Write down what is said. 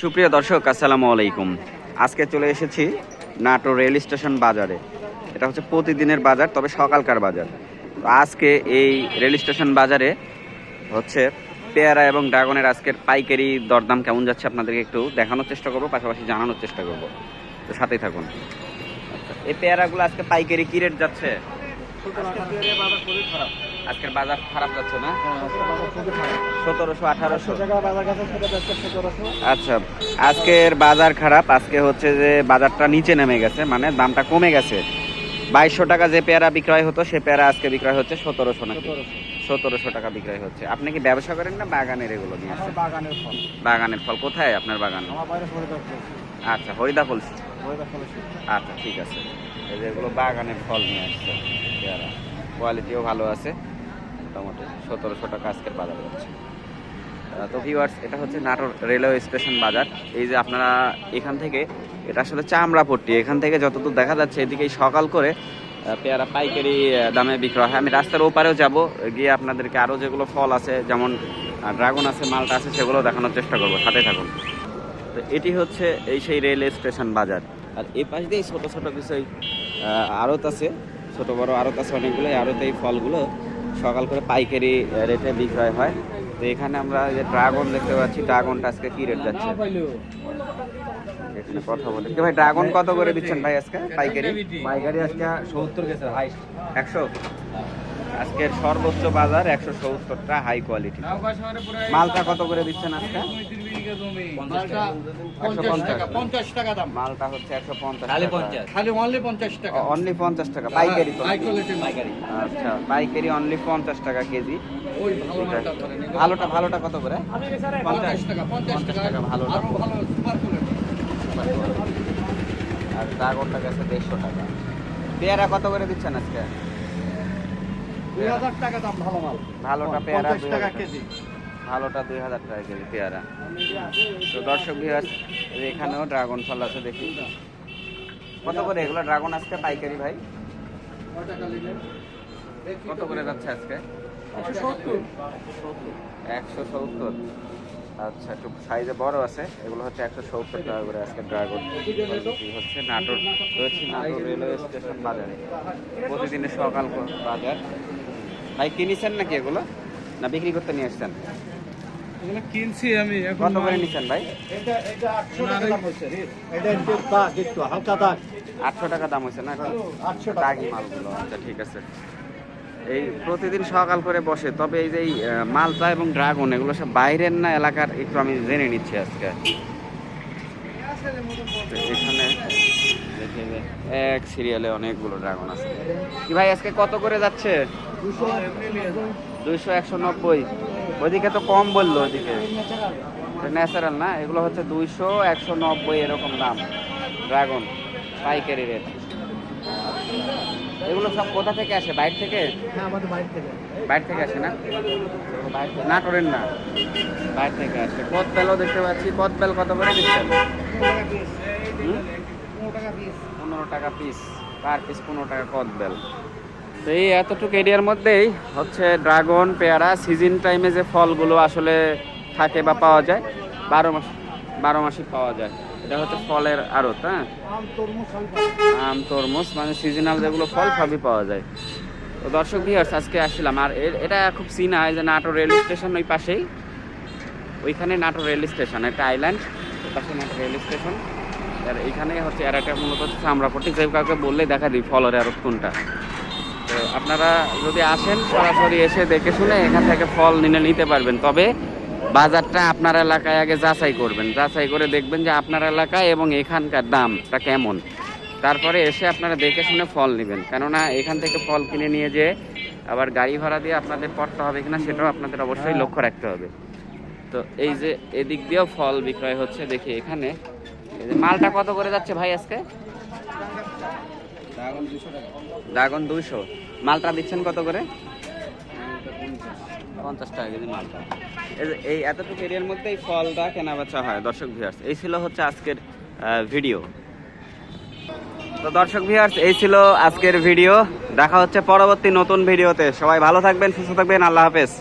সুপ্রিয় দর্শক, আসসালামু আলাইকুম। আজকে চলে এসেছি নাটো রেল স্টেশন বাজারে। এটা হচ্ছে প্রতিদিনের বাজার, তবে সকালকার বাজার। আজকে এই রেল স্টেশন বাজারে হচ্ছে পেয়ারা এবং ড্রাগনের আজকের পাইকারি দরদাম কেমন যাচ্ছে আপনাদেরকে একটু দেখানোর চেষ্টা করব, পাশাপাশি জানানোর চেষ্টা করব। তো সাথেই থাকুন। এই পেয়ারাগুলো আজকে পাইকারি কি রেট যাচ্ছে? আজকের বাজার খারাপ যাচ্ছে না? সতেরোশো আঠারোশো? আচ্ছা আজকের বাজার খারাপ। আজকে হচ্ছে যে বাজারটা নিচে নেমে গেছে মানে দামটা কমে গেছে। বাইশশো টাকা যে পেয়ারা বিক্রয় হতো সে পেয়ারা আজকে বিক্রয় হচ্ছে সতেরোশো নাকি? সতেরোশো। টাকা বিক্রয় হচ্ছে। আপনি কি ব্যবসা করেন না বাগানের এগুলো নিয়ে? বাগানের ফল। বাগানের ফল। কোথায় আপনার বাগানে? আচ্ছা হরিদা ফল। আচ্ছা ঠিক আছে। এই যে এগুলো বাগানের ফল নিয়ে আসছে পেয়ারা। কোয়ালিটিও ভালো আছে। মোটামুটি সতেরোশো টাকা আজকের বাজার হচ্ছে তো ভিউয়ার্স এটা হচ্ছে নাটোর রেলওয়ে স্টেশন বাজার। এই যে আপনারা এখান থেকে, এটা আসলে চামড়াপট্টি। এখান থেকে যতদূর দেখা যাচ্ছে এদিকে সকাল করে পেয়ারা পাইকারি দামে বিক্রয় হয়। আমি রাস্তার ওপারেও যাব, গিয়ে আপনাদেরকে আরও যেগুলো ফল আছে, যেমন ড্রাগন আছে, মালটা আছে, সেগুলো দেখানোর চেষ্টা করব। সাথে থাকুন। তো এটি হচ্ছে এই সেই রেল স্টেশন বাজার। আর এই পাশ দিয়েই ছোটো ছোটো কিছু আড়ত আছে। ছোটো বড় আড়ত আছে অনেকগুলো এই আড়তে এই ফলগুলো সকাল করে পাইকারি রেটে বিক্রয় হয়। তো এখানে আমরা যে ড্রাগন দেখতে পাচ্ছি ড্রাগনটা আজকে কি রেট যাচ্ছে? এখানে কথা বলে। ভাই ড্রাগন কত করে দিচ্ছেন ভাই আজকে পাইকারি? পাইকারি আজকে সত্তর গেছে হাইস্ট একশো? আজকের সর্বোচ্চ বাজার একশো সত্তরটা হাই কোয়ালিটি মালটা কত করে দিচ্ছেন আজকে? পঞ্চাশ। টাকা দাম। মালটা হচ্ছে একশো পঞ্চাশ খালি পঞ্চাশ। খালি অনলি পঞ্চাশ টাকা। অনলি পঞ্চাশ টাকা পাইকারি আচ্ছা পাইকারি অনলি পঞ্চাশ টাকা কেজি। ওই ভালো মালটা ধরেন এগুলো। ভালোটা ভালোটা কত করে? পঞ্চাশ টাকা পঞ্চাশ টাকা টাকা ভালোটা। আরও ভালো সুপার কোয়ালিটি আর ড্রাগনটা গেছে দেড়শো টাকা। পেয়ারা কত করে দিচ্ছেন আজকে? দুই হাজার টাকা দাম ভালো মাল। ভালোটা পেয়ারা দুই টাকা কেজি। ভালোটা দুই হাজার টাকা কেজি পেয়ারা। তো দর্শক এখানেও ড্রাগন ফল আছে দেখি। কত করে? এগুলো ড্রাগন আজকে পাইকারি ভাই? কত করে যাচ্ছে আজকে? একশো সত্তর। আচ্ছা একটু সাইজে বড় আছে। এগুলো হচ্ছে একশো সত্তর টাকা করে আজকে ড্রাগন হচ্ছে নাটোর। রয়েছে নাটোর রেলওয়ে স্টেশন বাজারে। প্রতিদিনের সকাল বাজার। ভাই কিনেছেন নাকি এগুলো? না বিক্রি করতে নিয়ে আসছেন? এগুলো কিনছি আমি এখন কত করে নিচ্ছেন ভাই? এটা এটা আটশো টাকা দাম হচ্ছে এটা একটু দাগ একটু হালকা দাগ। আটশো টাকা দাম হয়েছে না এখন? আটশো টাকা। দাগি মালগুলো। আচ্ছা ঠিক আছে। এই প্রতিদিন সকাল করে বসে তবে এই যে মালটা এবং ড্রাগন এগুলো সব বাইরের না এলাকার? একটু আমি জেনে নিচ্ছি আজকে। এখানে এক সিরিয়ালে অনেকগুলো ড্রাগন আছে। কি ভাই আজকে কত করে যাচ্ছে? দুইশো একশো নব্বই। ওইদিকে তো কম বলল ওইদিকে। ন্যাচারাল না? এগুলো হচ্ছে দুইশো একশো নব্বই এরকম দাম। ড্রাগন পাইকারি রেট এগুলো সব কোথা থেকে আসে? বাইরে থেকে? হ্যাঁ বাইরে থেকে। আসে না? না করেন না। বাইরে থেকে আসে। কদ বেলও দেখতে পাচ্ছি। কদ বেল কত করে দিচ্ছেন? পনেরো টাকা পিস পার পিস পনেরো টাকা কদ বেল তো এই এতটুকু এরিয়ার মধ্যেই হচ্ছে ড্রাগন পেয়ারা সিজন টাইমে যে ফলগুলো আসলে থাকে বা পাওয়া যায়, বারো মাস, বারো মাসই পাওয়া যায়। এটা হচ্ছে ফলের আড়ত হ্যাঁ? আম, তরমুজ মানে সিজনাল যেগুলো ফল, সবই পাওয়া যায়। তো দর্শক ভিউয়ার্স আজকে আসছিলাম। আর এটা খুব চিনা এই যে নাটোর রেল স্টেশন ওই পাশেই। ওইখানে নাটোর রেল স্টেশন, একটা আইল্যান্ড রেল স্টেশন আর এইখানে হচ্ছে মূলত হচ্ছে যে কাউকে দেখা কোনটা। তো আপনারা যদি আসেন, সরাসরি এসে দেখে শুনে এখান থেকে ফল নিতে পারবেন। তবে বাজারটা আপনার এলাকায় আগে যাচাই করবেন। যাচাই করে দেখবেন যে আপনার এলাকায় এবং এখানকার দামটা কেমন। তারপরে এসে আপনারা দেখে শুনে ফল নেবেন। কেননা এখান থেকে ফল কিনে নিয়ে যেয়ে আবার গাড়ি ভাড়া দিয়ে আপনাদের পড়তে হবে কিনা, সেটাও আপনাদের অবশ্যই লক্ষ্য রাখতে হবে। তো এই যে এদিক দিয়েও ফল বিক্রয় হচ্ছে, দেখি এখানে। এই মালটা কত করে যাচ্ছে ভাই আজকে? ড্রাগন দুইশো। মালটা দিচ্ছেন কত করে? পঞ্চাশ টাকা কেজি মালটা। এই এই এতটুকু এরিয়ার মধ্যেই ফলটা কেনা বেচা হয়, দর্শক ভিউয়ার্স এই ছিল হচ্ছে আজকের ভিডিও তো দর্শক ভিউয়ার্স এই ছিল আজকের ভিডিও দেখা হচ্ছে পরবর্তী নতুন ভিডিওতে সবাই ভালো থাকবেন, সুস্থ থাকবেন। আল্লাহ হাফেজ।